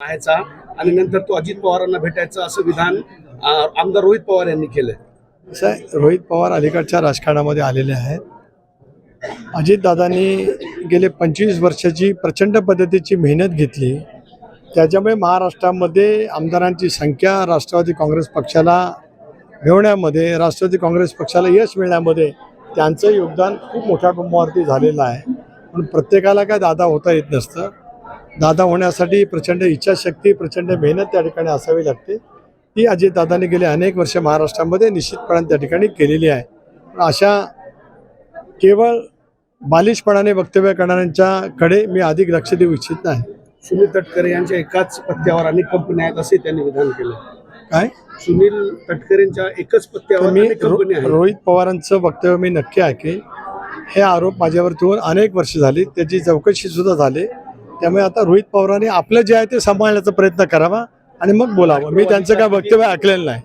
पाहायचा आणि नंतर तो अजित पवारांना भेटायचा असं विधान आमदार रोहित पवार यांनी केलंय. असं रोहित पवार अलीकडच्या राजकारणामध्ये आलेले आहेत. अजितदादांनी गेले पंचवीस वर्षाची प्रचंड पद्धतीची मेहनत घेतली. त्याच्यामुळे महाराष्ट्रामध्ये आमदारांची संख्या राष्ट्रवादी काँग्रेस पक्षाला मिळवण्यामध्ये राष्ट्रवादी काँग्रेस पक्षाला यश मिळण्यामध्ये त्यांचं योगदान खूप मोठ्या कुंभावरती झालेलं आहे. पण प्रत्येकाला काय दादा होता येत नसतं. दादा होण्यासाठी प्रचंड इच्छाशक्ती प्रचंड मेहनत त्या ठिकाणी असावी लागते. ती अजितदादांनी गेले अनेक वर्ष महाराष्ट्रामध्ये निश्चितपणे त्या ठिकाणी केलेली आहे. पण अशा केवळ बालिशपणाने वक्तव्य करणाऱ्यांच्याकडे मी अधिक लक्ष देऊ इच्छित नाही. सुनील तटकरे यांच्या एकाच पत्त्यावर अनेक कंपन्या आहेत असे त्यांनी विधान केलं. काय? सुनील तटकरेंच्या एकच पत्त्यावर मी रोहित पवारांचं वक्तव्य मी नक्की ऐकेन. हे आरोप माझ्यावरती होऊन अनेक वर्ष झाली. त्याची चौकशी सुद्धा झाली. त्यामुळे आता रोहित पवारांनी आपलं जे आहे ते सांभाळण्याचा प्रयत्न करावा आणि मग बोलावं. मी त्यांचं काय वक्तव्य ऐकलेलं नाही.